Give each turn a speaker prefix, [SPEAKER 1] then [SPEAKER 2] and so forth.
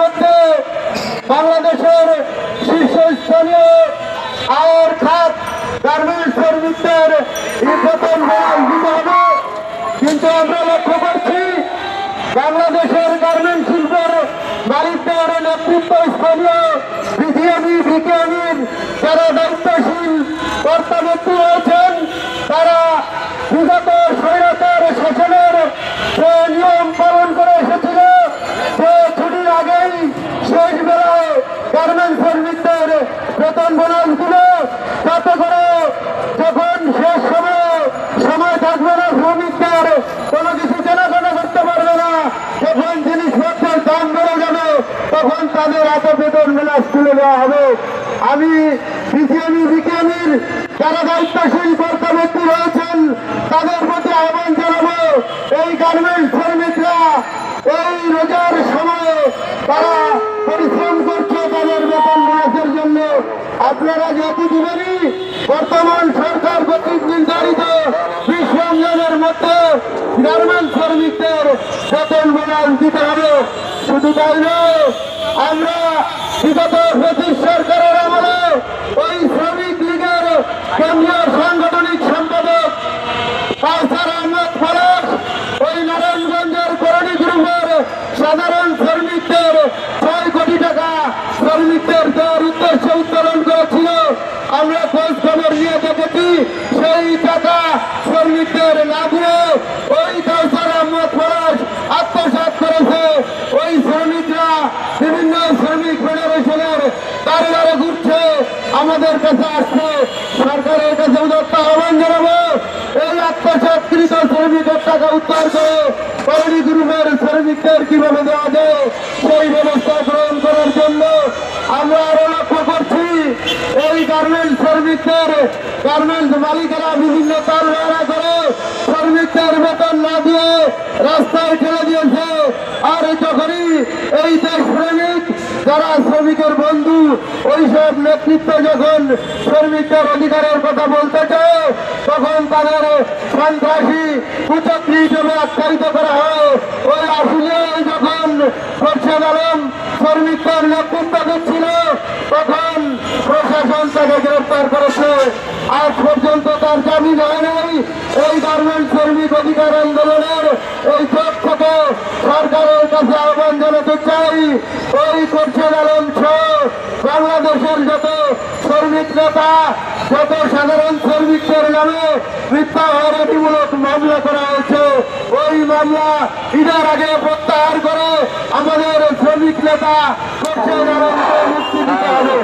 [SPEAKER 1] মধ্যে বাংলাদেশের শীর্ষস্থানীয় খাত গার্মেন্টস শ্রমিকদের বহাল দিতে হবে। কিন্তু আমরা লক্ষ্য করছি, বাংলাদেশের গার্মেন্ট শিল্পের মালিকদের নেতৃত্ব স্থানীয় বিধিএমি বিকেএমির যারা দায়িত্বশীল বেতন বোনাস দিল যাতে করে যখন শেষ সময় সময় থাকবে না শ্রমিকদের, কোনো কিছু কেনাকাটা করতে পারবে না। যখন জিনিসপত্রের দাম বেড়ে যাবে, তখন তাদের এত বেতন বিলাস তুলে দেওয়া হবে। আমি বিসিএমি বিকেএমির যারা দায়িত্বশীল কর্তা ব্যক্তি রয়েছেন, তাদের প্রতি আহ্বান জানাব, এই গার্মেন্টস শ্রমিকরা এই রোজার সময়ে তারা পরিশ্রম আপনারা যেহেতু দিবেনই বর্তমান সরকার কর্তৃক নির্ধারিত বিশ রমজানের মধ্যে গার্মেন্টস শ্রমিকদের বেতন বোনাস দিতে হবে। শুধু তাই নয়, আমরা বিগত ব্রিটিশ সরকারের আমলে ওই শ্রমিক লীগের কেন্দ্রীয় সাংগঠনিক সম্পাদক কাউসার আহমদ পলাশ, ওই নারায়ণগঞ্জের করণী গ্রুপের সাধারণ শ্রমিকদের ছয় কোটি টাকা শ্রমিকদের দেওয়ার উদ্দেশ্যে উত্তোলন করেছিল আমরা খোঁজ খবর নিয়ে দেখেছি সেই টাকা শ্রমিকদের না দিয়ে ওই কাউসার আহমদ পলাশ আত্মসাৎ করেছে। ওই শ্রমিকরা, বিভিন্ন শ্রমিক ফেডারেশনের দাঁড়ে দাঁড়ে ঘুরছে। আমাদের কাছে আসছে, সরকারের কাছে উদত্ত আহ্বান জানাব। এই আত্মসাৎকৃত শ্রমিকের টাকা উদ্ধার করে করণী গ্রুপের শ্রমিকদের কীভাবে দেওয়া যায়, সেই ব্যবস্থা গ্রহণ করার জন্য আমরা আরও এই গার্মেন্টস শ্রমিকদের গার্মেন্টস মালিকেরা বিভিন্ন তার করে, শ্রমিকদের বেতন না দিয়ে রাস্তায় ঠেলে দিয়েছে। আর যখনই এই দেশ প্রেমিক যারা শ্রমিকের বন্ধু, ওইসব নেতৃত্ব যখন শ্রমিকদের অধিকারের কথা বলতে চায়, তখন তাদের সন্ত্রাসী কুচক্রি হিসেবে আখ্যায়িত করা হয়। ওই আসলে যখন খোরশেদ আলম শ্রমিকদের নেতৃত্ব তখন প্রশাসন তাকে গ্রেফতার করেছে। আজ পর্যন্ত তার জামিন হয় নাই। এই গার্মেন্ট শ্রমিক অধিকার আন্দোলনের এই চোখ থেকে সরকারের কাছে আহ্বান জানাতে চাই। ওই খোরশেদ আলম বাংলাদেশের যত শ্রমিক নেতা, যত সাধারণ শ্রমিকদের নামে মিথ্যা হয়রানিমূলক মামলা করা হয়েছে, ওই মামলা ঈদের আগে প্রত্যাহার করে আমাদের শ্রমিক নেতা খোরশেদ আলমকে মুক্তি দিতে হবে।